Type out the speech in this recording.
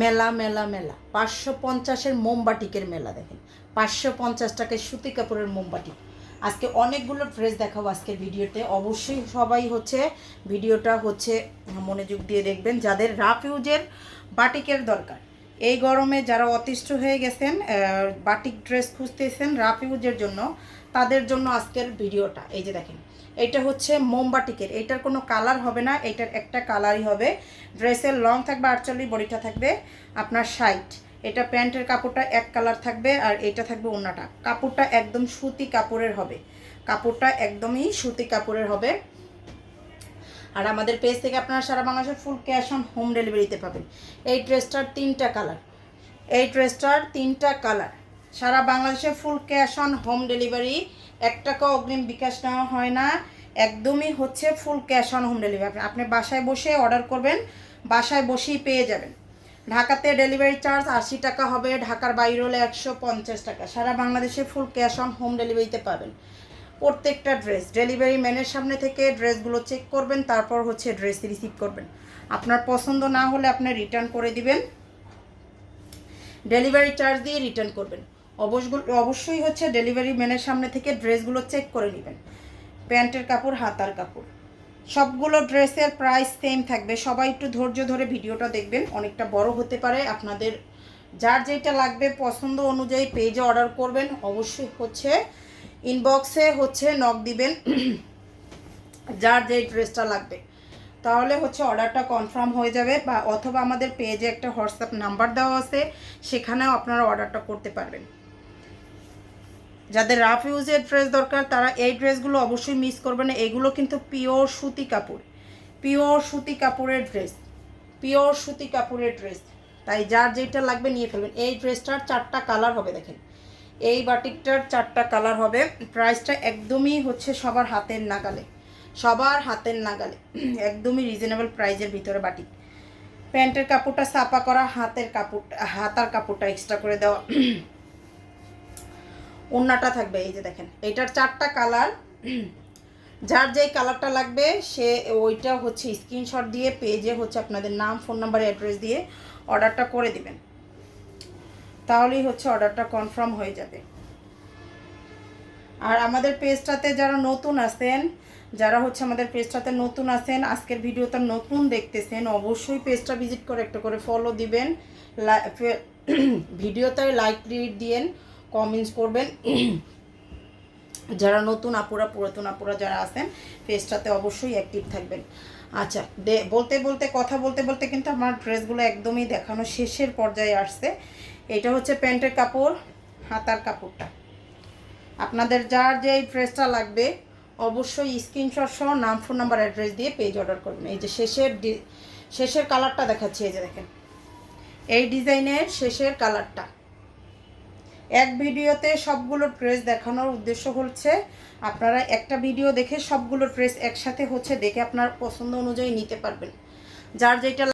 মেলা মেলা মেলা। পাঁচশো পঞ্চাশের মোমবাটিকের মেলা দেখেন। পাঁচশো পঞ্চাশ টাকায় সুতি কাপড়ের মোমবাটি আজকে অনেকগুলো ড্রেস দেখাবো আজকের ভিডিওতে। অবশ্যই সবাই হচ্ছে, ভিডিওটা হচ্ছে মনোযোগ দিয়ে দেখবেন, যাদের রাফ ইউজের বাটিকের দরকার। এই গরমে যারা অতিষ্ঠ হয়ে গেছেন বাটিক ড্রেস খুঁজতেছেন রাফ ইউজের জন্য, তাদের জন্য আজকের ভিডিওটা। এই যে দেখেন এটা হচ্ছে মোমবাটিকের এটার কোনো কালার হবে না, এটার একটা কালারই হবে। ড্রেসের লং থাকবে আটচল্লিশ, বডিটা থাকবে আপনার সাইট এটা প্যান্টের কাপড়টা এক কালার থাকবে আর এটা থাকবে অন্যটা কাপড়টা একদম সুতি কাপড়ের হবে। কাপড়টা একদমই সুতি কাপড়ের হবে। আর আমাদের পেজ থেকে আপনারা সারা বাংলাদেশের ফুল ক্যাশ অন হোম ডেলিভারিতে পাবেন। এই ড্রেসটার তিনটা কালার। এই ড্রেসটার তিনটা কালার। সারা বাংলাদেশে full cash on home delivery এক টাকা অগ্রিম বিকাশ নেওয়া হয় না। একদমই হচ্ছে full cash on home delivery আপনি বাসায় বসে অর্ডার করবেন, বাসায় বসেই পেয়ে যাবেন। ঢাকাতে ডেলিভারি চার্জ আশি টাকা হবে, ঢাকার বাইরে হলে একশো পঞ্চাশ টাকা। সারা বাংলাদেশে ফুল ক্যাশ অন হোম ডেলিভারিতে পাবেন। প্রত্যেকটা ড্রেস ডেলিভারি ম্যানের সামনে থেকে ড্রেসগুলো চেক করবেন, তারপর হচ্ছে ড্রেস রিসিভ করবেন। আপনার পছন্দ না হলে আপনি রিটার্ন করে দিবেন। ডেলিভারি চার্জ দিয়ে রিটার্ন করবেন। অবশ্যগুলো অবশ্যই হচ্ছে ডেলিভারি ম্যানের সামনে থেকে ড্রেসগুলো চেক করে নেবেন। প্যান্টের কাপড়, হাতার কাপড়। সবগুলো ড্রেসের প্রাইস সেম থাকবে। সবাই একটু ধৈর্য ধরে ভিডিওটা দেখবেন, অনেকটা বড় হতে পারে। আপনাদের যার যেটা লাগবে পছন্দ অনুযায়ী পেজে অর্ডার করবেন। অবশ্যই হচ্ছে ইনবক্সে হচ্ছে নক দিবেন। যার যে ড্রেসটা লাগবে। তাহলে হচ্ছে অর্ডারটা কনফার্ম হয়ে যাবে বা অথবা আমাদের পেজে একটা হোয়াটসঅ্যাপ নাম্বার দেওয়া আছে, সেখানেও আপনারা অর্ডারটা করতে পারবেন। যাদের রাফ ইউজের ড্রেস দরকার, তারা এই ড্রেসগুলো অবশ্যই মিস করবে না। এগুলো কিন্তু পিওর সুতি কাপড়। পিওর সুতি কাপড়ের ড্রেস পিওর সুতি কাপড়ের ড্রেস তাই যার যেটা লাগবে নিয়ে ফেলবেন। এই ড্রেসটার চারটা কালার হবে, দেখেন। এই বাটিকটার চারটা কালার হবে। প্রাইসটা একদমই হচ্ছে সবার হাতের নাগালে। সবার হাতের নাগালে। একদমই রিজনেবল প্রাইজের ভিতরে বাটিক। প্যান্টের কাপড়টা সাপা করা, হাতের কাপড়, হাতার কাপড়টা এক্সট্রা করে দেওয়া। ওন্নাটা থাকবে, এই যে দেখেন। এটার চারটা কালার, যার যেই কালারটা লাগবে, সে ওইটা হচ্ছে স্ক্রিনশট দিয়ে পেজে হচ্ছে আপনাদের নাম ফোন নাম্বার অ্যাড্রেস দিয়ে অর্ডারটা করে দিবেন। তাহলেই হচ্ছে অর্ডারটা কনফার্ম হয়ে যাবে। আর আমাদের পেজটাতে যারা নতুন আছেন, যারা হচ্ছে আমাদের পেজটাতে নতুন আছেন, আজকের ভিডিওটা নতুন দেখতেছেন, অবশ্যই পেজটা ভিজিট করে একটা করে ফলো দিবেন। ভিডিওতে লাইক রিড দিয়েন। কমেন্টস করবেন। যারা নতুন, আপুরা, পুরাতন, আপুরা যারা আছেন পেজটাতে অবশ্যই অ্যাক্টিভ থাকবেন। আচ্ছা বলতে বলতে, কথা বলতে বলতে কিন্তু আমার ড্রেসগুলো একদমই দেখানো শেষের পর্যায়ে আসছে। এটা হচ্ছে প্যান্টের কাপড়, হাতার কাপড়টা। আপনাদের যার যে ড্রেসটা লাগবে, অবশ্যই স্ক্রিনশট সহ নাম ফোন নাম্বার অ্যাড্রেস দিয়ে পেজ অর্ডার করবেন। এই যে শেষের শেষের কালারটা দেখাচ্ছি, এই যে দেখেন। এই ডিজাইনের শেষের কালারটা এক ভিডিওতে সবগুলো ড্রেস দেখানোর উদ্দেশ্য হচ্ছে আপনারা একটা ভিডিও দেখে সবগুলো ড্রেস একসাথে হচ্ছে দেখে আপনার পছন্দ অনুযায়ী নিতে পারবেন। যার যেটা